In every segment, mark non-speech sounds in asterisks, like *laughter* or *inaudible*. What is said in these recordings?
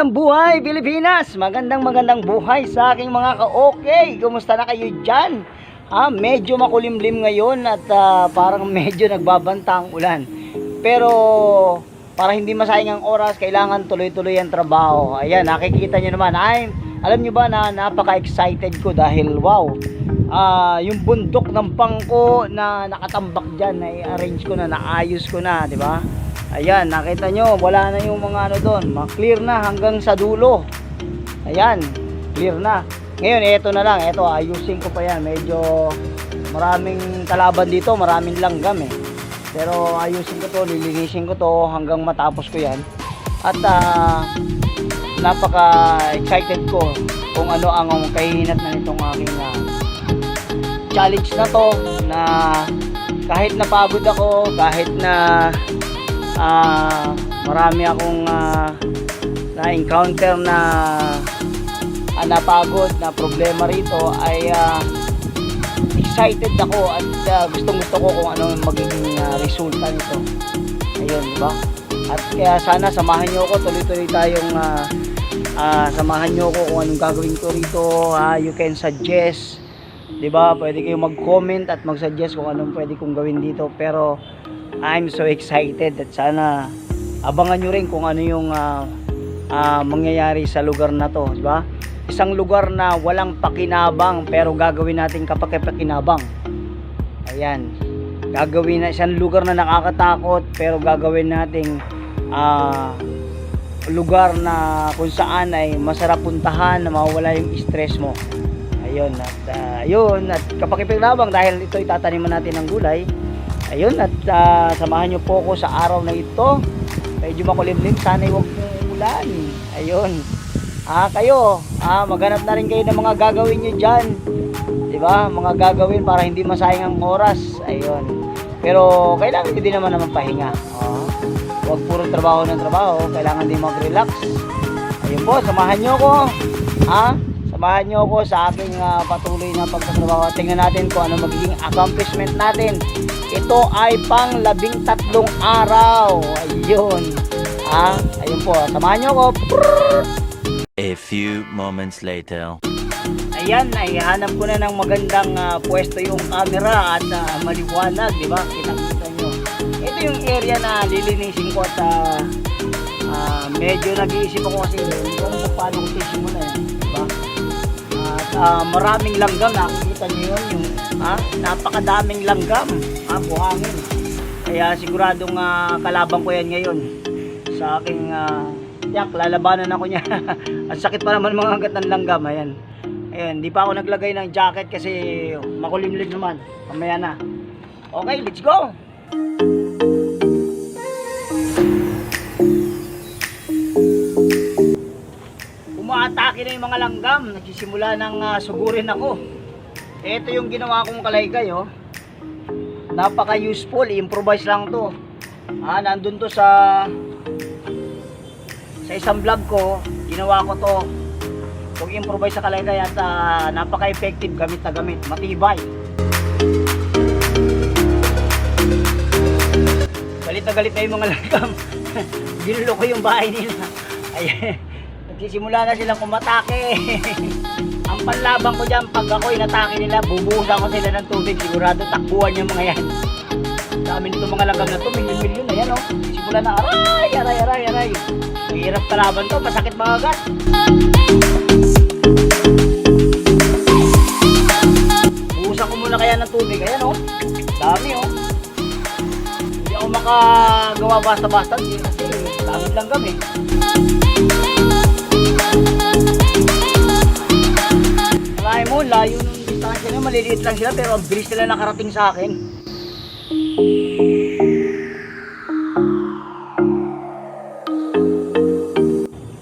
Magandang buhay Pilipinas! Magandang magandang buhay sa aking mga ka-okay! Kumusta na kayo dyan? Ah, medyo makulimlim ngayon at ah, parang *laughs* medyo nagbabanta ang ulan. Pero para hindi masayang ang oras, kailangan tuloy-tuloy ang trabaho. Ayan, nakikita nyo naman. Ay, alam nyo ba na napaka-excited ko dahil wow, ah, yung bundok ng bangko na nakatambak dyan, na-arrange ko na, naayos ko na, di ba? Ayan, nakita nyo, wala na yung mga ano doon. Ma-clear na hanggang sa dulo. Ayan, clear na. Ngayon, eto na lang. Eto, ayusin ko pa yan. Medyo maraming kalaban dito, maraming langgam eh. Pero ayusin ko to, lilinisin ko to hanggang matapos ko yan. At ah, napaka-excited ko kung ano ang kahinat na nitong aking ah, challenge na to na kahit napagod ako, kahit na ah marami akong ah, na-encounter na ah, napagod na problema rito. Ay ah, excited ako at ah, gustong gusto ko kung ano magiging ah, resulta nito. Ayun di ba? At kaya sana samahan nyo ako. Tuloy-tuloy tayong ah, ah, samahan nyo ako kung anong gagawin ko rito. Ah, you can suggest di ba? Pwede kayong mag-comment at mag-suggest kung anong pwede kong gawin dito. Pero I'm so excited at sana abangan nyo rin kung ano yung ah, ah, mangyayari sa lugar na to, di ba? Isang lugar na walang pakinabang pero gagawin natin kapag pakinabang. Ayan. Gagawin na isang lugar na nakakatakot pero gagawin nating ah, lugar na kung saan ay masarap puntahan na mawala yung stress mo. Ayun at ah, yun at kapag pakinabang dahil ito itataniman natin ng gulay, Ayun, at ah, samahan nyo po ako sa araw na ito. Medyo makulimlim, sana huwag pong umulan. Ayun. Ah, kayo, ah, maghanap na rin kayo ng mga gagawin nyo dyan. Di ba? Mga gagawin para hindi masayang ang oras. Ayun. Pero kailangan din naman naman pahinga. Oh. Huwag puro trabaho ng trabaho. Kailangan din mag-relax. Ayun po, samahan nyo ako. Ha? Samahan nyo ako sa aking ah, patuloy na pagtatrabaho. Tingnan natin kung ano magiging accomplishment natin. Ito ay pang labing tatlong araw. Ayun. Ah, ayun po. Samahan nyo ako. A few moments later. Ayan, naihanap ko na ng magandang ah, pwesto yung camera at ah, maliwanag, di ba? Kita-kita nyo. Ito yung area na lilinisin ko at ah, ah, medyo nag-iisip ako kasi kung paano ko sisimulan, di ah, maraming langgam, nakikita nyo yun, yung ah, napakadaming langgam, ah, buhangin. Kaya siguradong ah, kalabang ko yan ngayon sa aking ah, yak, lalabanan ako niya. *laughs* Ang sakit pa naman mga hanggat ng langgam, ayan. Ayan, di pa ako naglagay ng jacket kasi makulimlim naman. Mamaya na. Okay, let's go! Umaatake na yung mga langgam. Nagsisimula ng ah, sugurin ako. Ito yung ginawa kong kalaygay, oh. Napaka-useful. Improvise lang to. Ah, nandun to sa sa isang vlog ko. Ginawa ko to kung improvise sa kalaygay at ah, napaka-effective gamit na gamit, matibay. Galit na galit na yung mga langgam. *laughs* Ginulo ko yung bahay nila. Ay, nagsisimula na silang kumatake. Ang panlabang ko dyan, pag ako inatake nila, bubuhusan ko sila ng tubig. Sigurado takbuhan yung mga yan. Dami nito mga langgam na to, milyon-milyon na yan, oh. Simula na, aray, aray, aray, aray. Mahirap kalaban to, masakit mga gat. Buhusan ko muna kaya ng tubig. Ayan oh. Dami oh. Hindi ako makagawa basta-basta. Dami lang kami. Layo nung distansya nyo. Maliliit lang sila pero ang bilis nila nakarating sa akin.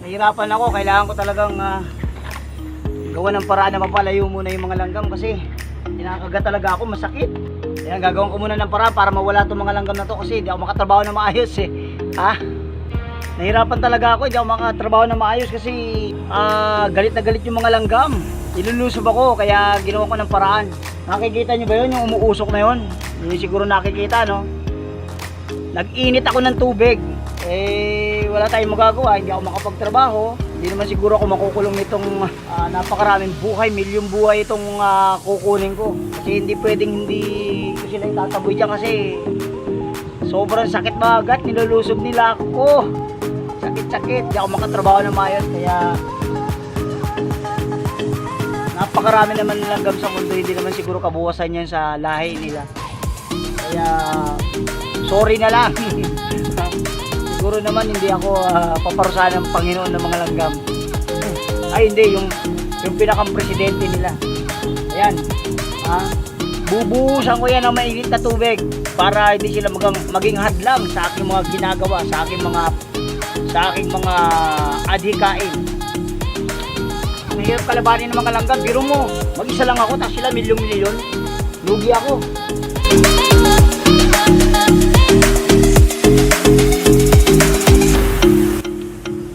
Nahirapan ako. Kailangan ko talagang ah, gawa ng paraan na mapalayo muna yung mga langgam kasi kinakagat talaga ako, masakit. Kaya gagawin ko muna ng paraan para mawala itong mga langgam na to kasi hindi ako makatrabaho na maayos eh. Ha? Nahirapan talaga ako, hindi ako makatrabaho na maayos kasi ah, galit na galit yung mga langgam. Ilulusob ako kaya ginawa ko ng paraan. Nakikita nyo ba yun, yung umuusok na yun? Hindi siguro nakikita, no? Nag-init ako ng tubig. Eh, wala tayong magagawa, hindi ako makapagtrabaho. Hindi naman siguro ako makukulong nitong ah, napakaraming buhay, milyong buhay itong ah, kukunin ko. Kasi hindi pwedeng hindi ko sila itataboy dyan kasi sobrang sakit bagat, nilulusob nila ako. Sakit-sakit, di ako makatrabaho na maayos kaya napakarami naman langgam sa mundo, hindi naman siguro kabuwasan yan sa lahi nila. Kaya sorry na lang. *laughs* siguro naman hindi ako ah, paparusahan ng Panginoon ng mga langgam. Ay hindi, yung yung pinakang presidente nila. Ayan. Ha? Bubuhusan ko yan ng mainit na tubig para hindi sila magang, maging hadlang sa aking mga ginagawa, sa aking mga sa aking mga adhikain. Mahirap kalabanin ng mga langgam. Biro mo, mag-isa lang ako, tapos sila milyon-milyon. Lugi ako.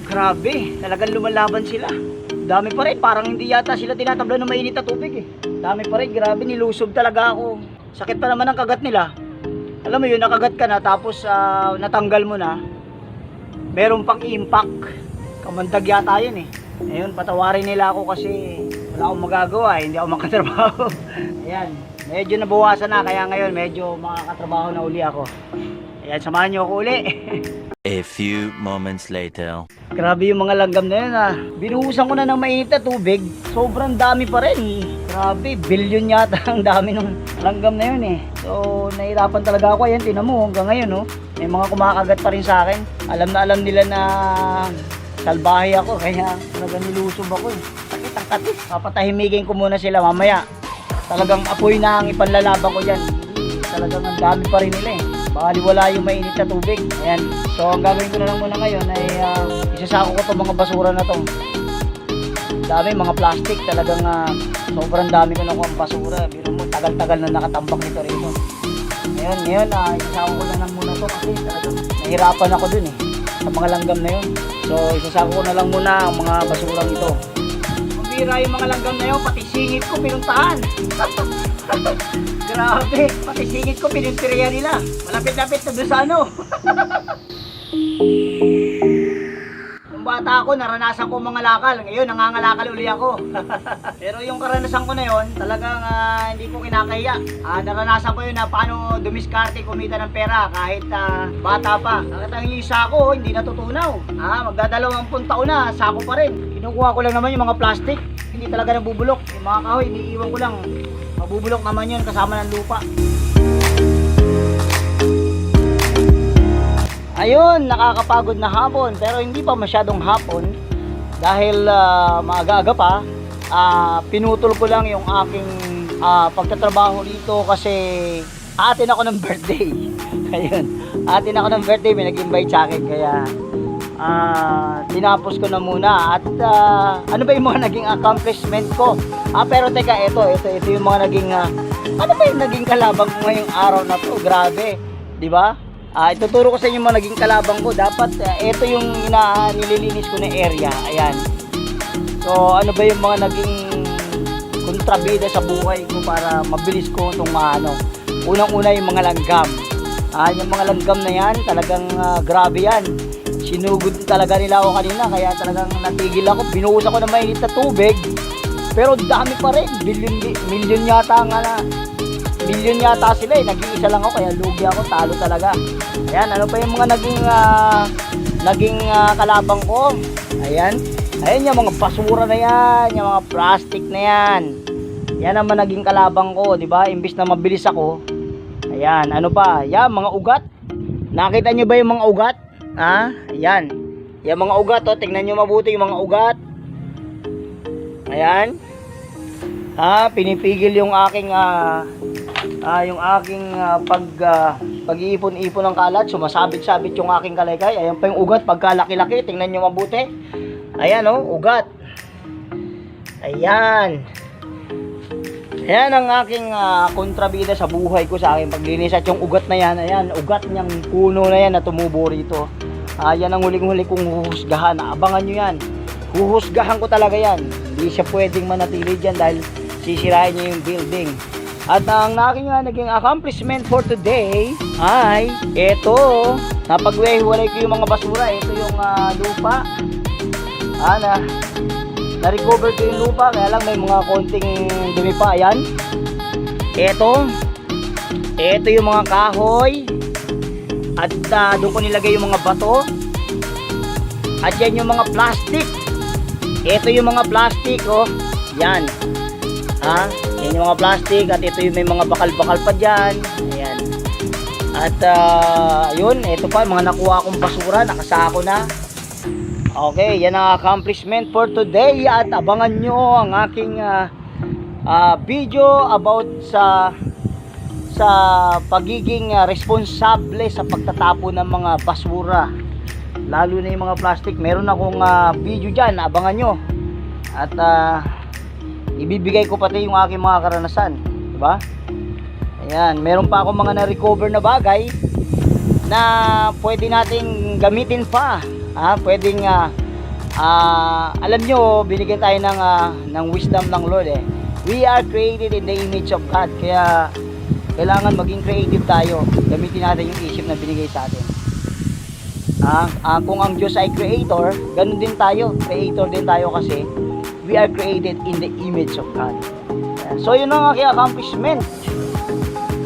Grabe, talagang lumalaban sila. Dami pa rin, parang hindi yata sila tinatabla ng mainit na tubig eh. Dami pa rin, grabe, nilusob talaga ako. Sakit pa naman ang kagat nila. Alam mo yun, nakagat ka na, tapos ah, natanggal mo na. Meron pang impact. Kamandag yata yun eh. Ayun, patawarin nila ako kasi wala akong magagawa, eh, hindi ako makatrabaho. *laughs* Ayan, medyo nabawasan na, kaya ngayon medyo makakatrabaho na uli ako. Ayan, samahan niyo ako uli. *laughs* A few moments later. Grabe yung mga langgam na yun ah. Binuhusan ko na ng mainit na tubig. Sobrang dami pa rin. Grabe, billion yata *laughs* ang dami ng langgam na yun eh. So, nahirapan talaga ako. Ayan, tinan mo hanggang ngayon no. May mga kumakagat pa rin sa akin. Alam na alam nila na salbahe ako. Kaya talagang nilusob ako eh. Sakit ang katit. Papatahimigin ko muna sila mamaya. Talagang apoy na ang ipanlalaban ko dyan. Talagang ang dami pa rin nila eh. Baliwala yung mainit na tubig. Ayan. So, ang gagawin ko na lang muna ngayon ay uh, isasako ko itong mga basura na to. Dami, mga plastic. Talagang ah, sobrang dami ko na ang basura. Biro mo, tagal-tagal na nakatambak nito rito. Ngayon, ngayon, uh, isasako ko na lang muna to kasi talagang nahirapan ako dun eh. Sa mga langgam na yun. So, isasako ko na lang muna ang mga basurang ito. Bira yung mga langgam na yun, pati singit ko pinuntahan. *laughs* Grabe, pati singit ko pinuntirya nila. Malapit-lapit na doon sa ano. *laughs* Bata ako, naranasan ko mga lakal. Ngayon, nangangalakal uli ako. *laughs* Pero yung karanasan ko na yon, talagang ah, hindi ko kinakahiya. Ah, naranasan ko yun na paano dumiskarte kumita ng pera kahit ah, bata pa. Nakita yung sako, hindi natutunaw. Ah, magdadalawampung taon na, sako pa rin. Kinukuha ko lang naman yung mga plastic. Hindi talaga nabubulok. Yung mga kahoy, iniiwan ko lang. Mabubulok naman yun kasama ng lupa. Ayun, nakakapagod na hapon pero hindi pa masyadong hapon dahil ah, maaga-aga pa. ah, pinutol ko lang yung aking ah, pagtatrabaho dito kasi atin ako ng *laughs* birthday. Ayun, atin ako ng birthday, may nag-invite sa akin kaya ah, tinapos ko na muna at ah, ano ba yung mga *laughs* naging accomplishment ko? Ah, pero teka, ito, ito, ito yung mga naging ah, ano ba yung naging kalabang ko ngayong araw na to? Grabe, di ba? Ah, ituturo ko sa inyo mga naging kalabang ko. Dapat ah, ito yung ina nililinis ko na area. Ayan. So, ano ba yung mga naging kontrabida sa buhay ko para mabilis ko itong ano. Unang-una yung mga langgam. Ah, yung mga langgam na yan, talagang ah, grabe yan. Sinugod talaga nila ako kanina kaya talagang natigil ako. Binuhos ako ng mainit na tubig. Pero dami pa rin. Billion, million yata nga na. Million yata sila eh. Nag-iisa lang ako kaya lugi ako. Talo talaga. Ayan, ano pa yung mga naging ah, naging ah, kalabang ko? Ayan. Ayan yung mga basura na yan, yung mga plastic na yan. Yan naman naging kalabang ko, di ba? Imbis na mabilis ako. Ayan, ano pa? Yan, mga ugat. Nakita nyo ba yung mga ugat? Ha? Ayan. Yung mga ugat, oh, tingnan nyo mabuti yung mga ugat. Ayan. Ah, pinipigil yung aking ah, ah yung aking ah, pag ah, pag-iipon-ipon ng kalat, sumasabit-sabit yung aking kalaykay. Ayan pa yung ugat pagkalaki-laki, tingnan nyo mabuti. Ayan oh, ugat. Ayan. Ayan ang aking ah, kontrabida sa buhay ko sa aking paglinis at yung ugat na yan, ayan, ugat niyang puno na yan na tumubo rito. Ayan ang huling-huli kong huhusgahan. Abangan nyo yan. Huhusgahan ko talaga yan. Hindi siya pwedeng manatili dyan dahil sisirain niya yung building. At ang aking nga naging accomplishment for today ay ito. Napagwehiwalay ko yung mga basura. Ito yung ah, lupa. Ah, na, na-recover ko yung lupa, kaya lang may mga konting dumi pa. Ayan. Ito. Ito yung mga kahoy. At ah, doon ko nilagay yung mga bato. At yan yung mga plastic. Ito yung mga plastic, oh. Yan. Ha? Yan yung mga plastic. At ito yung may mga bakal-bakal pa dyan. Ayan. At ah, yun, ito pa, mga nakuha kong basura, nakasako na. Okay, yan ang accomplishment for today at abangan nyo ang aking ah, ah, video about sa sa pagiging ah, responsable sa pagtatapo ng mga basura. Lalo na yung mga plastic. Meron akong ah, video dyan, abangan nyo. At ah, ibibigay ko pati yung aking mga karanasan. Diba? Ayan, meron pa akong mga na-recover na bagay na pwede nating gamitin pa. Ah, pwedeng ah, ah, alam nyo, binigyan tayo ng ah, ng wisdom ng Lord eh. We are created in the image of God. Kaya kailangan maging creative tayo. Gamitin natin yung isip na binigay sa atin. Ah, ah, kung ang Diyos ay creator, ganun din tayo. Creator din tayo kasi we are created in the image of God. So yun ang aking accomplishment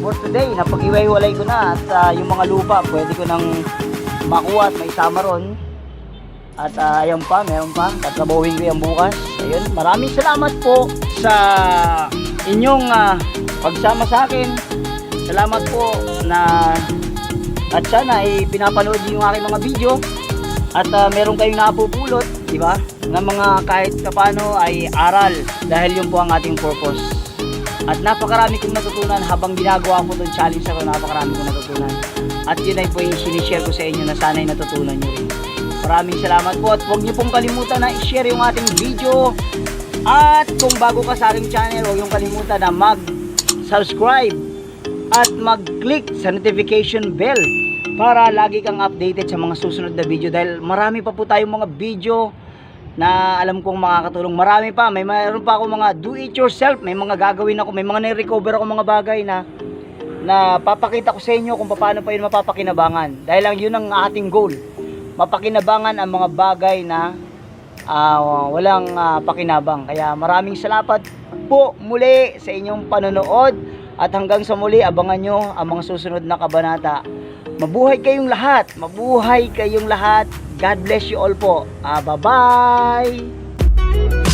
for today. Napag-iwaiwalay ko na at ah, yung mga lupa pwede ko nang makuha at maisama ron. At ah, ayan pa, meron pa. Tatrabahuin ko yan bukas. Ayun, maraming salamat po sa inyong ah, pagsama sa akin. Salamat po na at sana ay pinapanood niyo yung aking mga video at ah, meron kayong napupulot, di ba? Na mga kahit kapano ay aral dahil yun po ang ating purpose. At napakarami kong natutunan habang ginagawa ko itong challenge na to, napakarami kong natutunan. At yun ay po yung sinishare ko sa inyo na sana'y natutunan nyo rin. Maraming salamat po at huwag niyo pong kalimutan na i-share yung ating video. At kung bago ka sa aking channel, huwag yung kalimutan na mag-subscribe at mag-click sa notification bell para lagi kang updated sa mga susunod na video dahil marami pa po tayong mga video na alam kong makakatulong. Marami pa, may mayroon pa ako mga do it yourself, may mga gagawin ako, may mga na-recover ako mga bagay na na papakita ko sa inyo kung paano pa yun mapapakinabangan. Dahil lang yun ang ating goal. Mapakinabangan ang mga bagay na ah, walang ah, pakinabang. Kaya maraming salamat po muli sa inyong panonood at hanggang sa muli abangan nyo ang mga susunod na kabanata. Mabuhay kayong lahat. Mabuhay kayong lahat. God bless you all po. Ah, bye-bye.